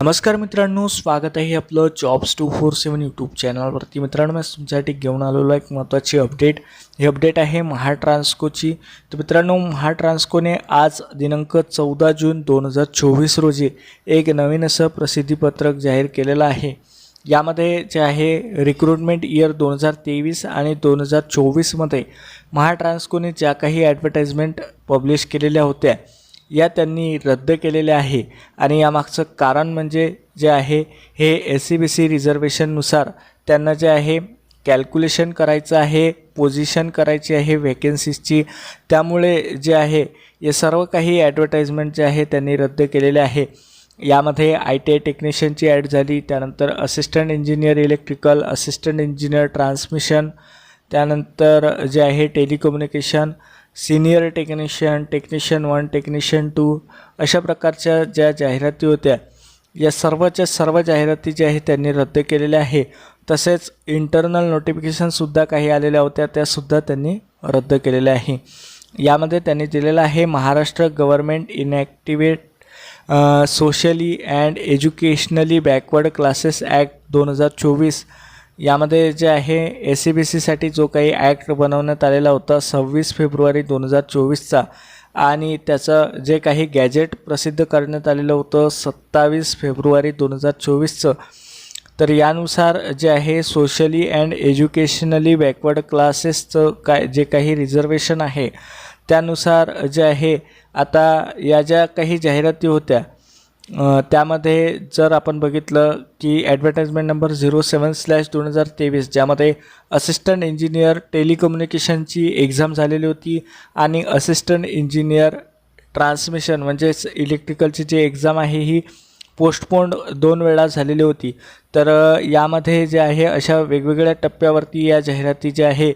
नमस्कार मित्रांनो स्वागत आहे आपलं jobs two four seven YouTube चॅनलवरती मित्रांनो मी तुमच्यासाठी घेऊन आलेलो एक महत्त्वाची अपडेट ही अपडेट आहे महाट्रान्स्कोची. तर मित्रांनो महाट्रान्स्कोने आज दिनांक चौदा जून दोन हजार चोवीस रोजी एक नवीन असं प्रसिद्धीपत्रक जाहीर केलेलं आहे. यामध्ये जे आहे रिक्रुटमेंट इयर दोन हजार तेवीस आणि दोन हजार चोवीसमध्ये महाट्रान्स्कोने ज्या काही ॲडव्हर्टाईजमेंट पब्लिश केलेल्या होत्या या त्यांनी रद्द केलेल्या आहे. आणि यामागचं कारण म्हणजे जे आहे हे एस सी बी सी रिझर्वेशननुसार त्यांना जे आहे कॅल्क्युलेशन करायचं आहे पोझिशन करायची आहे व्हॅकन्सीजची त्यामुळे जे आहे हे सर्व काही ॲडव्हर्टाईजमेंट जे आहे त्यांनी रद्द केलेले आहे. यामध्ये आय टी आय टेक्निशियनची ॲड झाली त्यानंतर assistant engineer electrical assistant engineer transmission त्यानंतर जे आहे telecommunication senior technician technician one technician two अशा प्रकारच्या ज्या जाहिराती होत्या या सर्वच्या सर्व जाहिराती ज्या आहेत त्यांनी रद्द केलेल्या आहे. तसेच इंटरनल नोटिफिकेशनसुद्धा काही आलेल्या होत्या त्यासुद्धा त्यांनी रद्द केलेल्या आहे. यामध्ये त्यांनी दिलेलं आहे Maharashtra government inactivate socially and educationally backward classes act दोन हजार चोवीस. यामध्ये जे आहे एस सी बी सीसाठी जो काही ॲक्ट बनवण्यात आलेला होता सव्वीस फेब्रुवारी दोन हजार चोवीसचा. आणि त्याचं जे काही गॅजेट प्रसिद्ध करण्यात आलेलं होतं सत्तावीस फेब्रुवारी दोन हजार चोवीसचं. तर यानुसार जे आहे सोशली अँड एज्युकेशनली बॅकवर्ड क्लासेसचं काय जे काही रिझर्वेशन आहे त्यानुसार जे आहे आता या ज्या काही जाहिराती होत्या त्यामध्ये जर आपण बघितलं की advertisement number zero seven slash दोन हजार तेवीस ज्यामध्ये असिस्टंट इंजिनियर टेलिकम्युनिकेशनची एक्झाम झालेली होती आणि असिस्टंट इंजिनियर ट्रान्समिशन म्हणजेच इलेक्ट्रिकलची जी एक्झाम आहे ही पोस्टपोन्ड दोन वेळा झालेली होती. तर यामध्ये जे आहे अशा वेगवेगळ्या टप्प्यावरती या जाहिराती ज्या आहे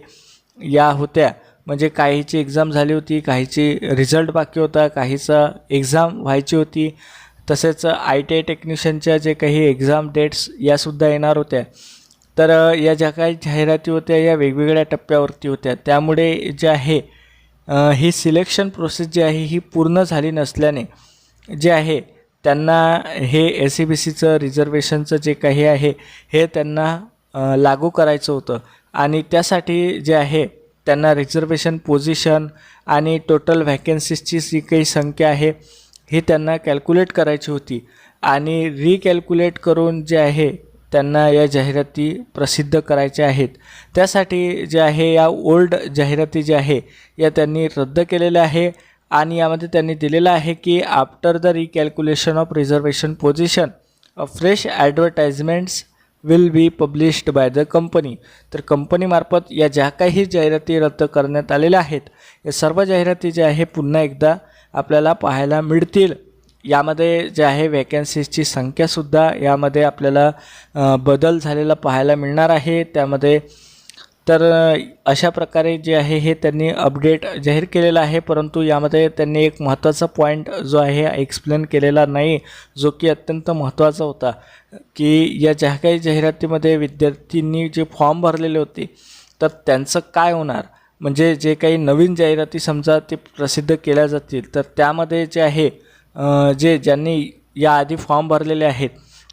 या होत्या. म्हणजे काहीची एक्झाम झाली होती काहीची रिझल्ट बाकी होता काहीचा एक्झाम व्हायची होती. तसेच आय टी आय टेक्निशियनच्या जे काही एक्झाम डेट्स यासुद्धा येणार होत्या. तर या ज्या काही जाहिराती होत्या या वेगवेगळ्या टप्प्यावरती होत्या. त्यामुळे जे आहे ही सिलेक्शन प्रोसेस जी आहे ही पूर्ण झाली नसल्याने जे आहे त्यांना हे एस सी बी सीचं रिझर्वेशनचं जे काही आहे हे त्यांना लागू करायचं होतं. आणि त्यासाठी जे आहे त्यांना रिझर्वेशन पोझिशन आणि टोटल व्हॅकन्सीजची जी काही संख्या आहे ही त्यांना कॅल्क्युलेट करायची होती. आणि रिकॅल्क्युलेट करून जे आहे त्यांना या जाहिराती प्रसिद्ध करायच्या आहेत. त्यासाठी जे आहे या ओल्ड जाहिराती ज्या आहे या त्यांनी रद्द केलेल्या आहे. आणि यामध्ये त्यांनी दिलेलं आहे की after the recalculation of reservation position a fresh advertisements will be published by the company तर कंपनीमार्फत या ज्या काही जाहिराती रद्द करण्यात आलेल्या आहेत या सर्व जाहिराती ज्या आहे पुन्हा एकदा आपल्याला पाहायला मिळतील. यामध्ये जे आहे वॅकन्सीजची संख्यासुद्धा यामध्ये आपल्याला बदल झालेला पाहायला मिळणार आहे. त्यामध्ये तर अशा प्रकारे जे आहे हे त्यांनी अपडेट जाहीर केलेलं आहे. परंतु यामध्ये त्यांनी एक महत्त्वाचा पॉईंट जो आहे एक्सप्लेन केलेला नाही. जो की अत्यंत महत्त्वाचा होता की या ज्या काही जाहिरातीमध्ये विद्यार्थ्यांनी जे फॉर्म भरलेले होते तर त्यांचं काय होणार? म्हणजे जे काही नवीन जाहिराती समजा ते प्रसिद्ध केल्या जातील तर त्यामध्ये जे आहे जे ज्यांनी याआधी फॉर्म भरलेले आहेत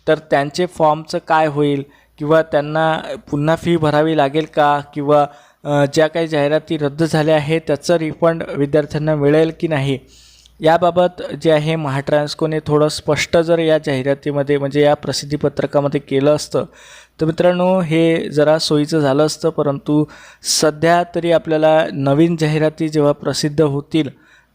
तर त्यांचे फॉर्मचं काय होईल किंवा त्यांना पुन्हा फी भरावी लागेल का किंवा ज्या काही जाहिराती रद्द झाल्या आहेत त्याचं रिफंड विद्यार्थ्यांना मिळेल की नाही याबाबत जे आहे महाट्रान्सकोने थोडं स्पष्ट जर या जाहिरातीमध्ये म्हणजे या प्रसिद्धीपत्रकामध्ये केलं असतं तर मित्रांनो हे जरा सोयीचं झालं असतं परंतु सध्या तरी आपल्याला नवीन जाहिराती जेव्हा प्रसिद्ध होतील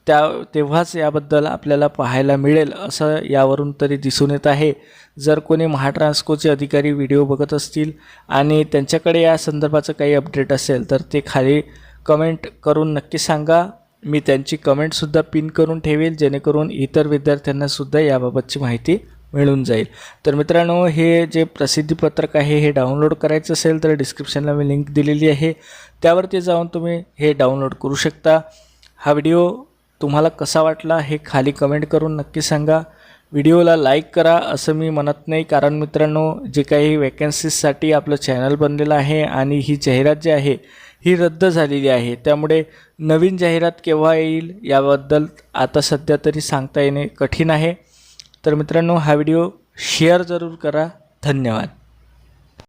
त्या तेव्हाच याबद्दल आपल्याला पाहायला मिळेल असं यावरून तरी दिसून येत आहे. जर कोणी महाट्रान्सकोचे अधिकारी व्हिडिओ बघत असतील आणि त्यांच्याकडे या संदर्भाचं काही अपडेट असेल तर ते खाली कमेंट करून नक्की सांगा. मी त्यांची कमेंटसुद्धा पिन करून ठेवेल जेणेकरून इतर विद्यार्थ्यांनासुद्धा याबाबतची माहिती मिळून जाईल. तर मित्रांनो हे जे प्रसिद्धीपत्रक आहे हे डाउनलोड करायचं असेल तर डिस्क्रिप्शनला मी लिंक दिलेली आहे. त्यावरती जाऊन तुम्ही हे डाउनलोड करू शकता. हा व्हिडिओ तुम्हाला कसा वाटला हे खाली कमेंट करून नक्की सांगा. व्हिडिओला लाईक करा असं मी म्हणत नाही. कारण मित्रांनो जे काही वॅकन्सीजसाठी आपलं चॅनल बनलेलं आहे आणि ही जाहिरात जी आहे ही रद्द झालेली आहे. त्यामुळे नवीन जाहिरात केव्हा येईल याबद्दल आता सध्या तरी सांगता येणे कठीण आहे. तर मित्रांनो हा व्हिडिओ शेअर जरूर करा. धन्यवाद.